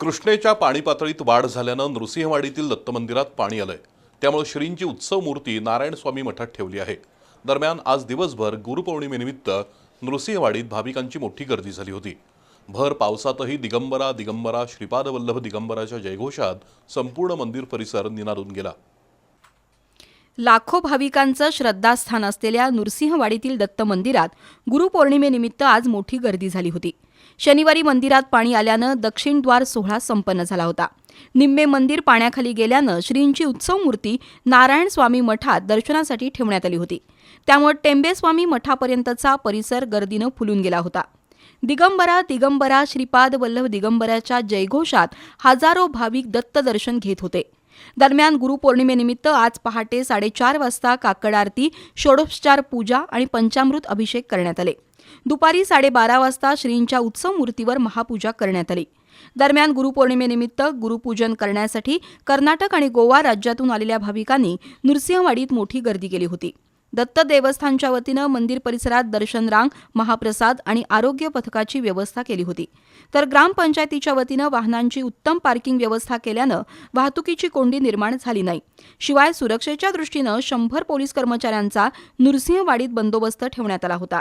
कृष्णेच्या पाणी पातळीत वाढ झाल्यानं नृसिंहवाडीतील दत्त मंदिरात पाणी आलंय. त्यामुळे श्रींची उत्सव मूर्ती नारायण स्वामी मठात ठेवली आहे. दरम्यान आज दिवसभर गुरुपौर्णिमेनिमित्त नृसिंहवाडीत भाविकांची मोठी गर्दी झाली होती. भर पावसातही दिगंबरा दिगंबरा श्रीपादवल्लभ दिगंबराच्या जयघोषात संपूर्ण मंदिर परिसर निनादून गेला. लाखो भाविकांचं श्रद्धास्थान असलेल्या नृसिंहवाडीतील दत्त मंदिरात गुरुपौर्णिमेनिमित्त आज मोठी गर्दी झाली होती. शनिवारी मंदिरात पाणी आल्यानं दक्षिणद्वार सोहळा संपन्न झाला होता. निम्मे मंदिर पाण्याखाली गेल्यानं श्रींची उत्सव मूर्ती नारायण स्वामी मठात दर्शनासाठी ठेवण्यात आली होती. त्यामुळे टेंबेस्वामी मठापर्यंतचा परिसर गर्दीनं फुलून गेला होता. दिगंबरा दिगंबरा श्रीपाद वल्लभ दिगंबराच्या जयघोषात हजारो भाविक दत्त दर्शन घेत होते. दरम्यान गुरुपौर्णिमेनिमित्त आज पहाटे साडेचार वाजता काकड आरती षोडोपचार पूजा आणि पंचामृत अभिषेक करण्यात आले. दुपारी साडेबारा वाजता श्रींच्या उत्सव मूर्तीवर महापूजा करण्यात आली. दरम्यान गुरुपौर्णिमेनिमित्त गुरुपूजन करण्यासाठी कर्नाटक आणि गोवा राज्यातून आलेल्या भाविकांनी नृसिंहवाडीत मोठी गर्दी केली होती. दत्त देवस्थानच्या वतीनं मंदिर परिसरात दर्शन रांग महाप्रसाद आणि आरोग्य पथकाची व्यवस्था केली होती. तर ग्रामपंचायतीच्या वतीनं वाहनांची उत्तम पार्किंग व्यवस्था केल्यानं वाहतुकीची कोंडी निर्माण झाली नाही. शिवाय सुरक्षेच्या दृष्टीनं शंभर पोलीस कर्मचाऱ्यांचा नृसिंहवाडीत बंदोबस्त ठेवण्यात आला होता.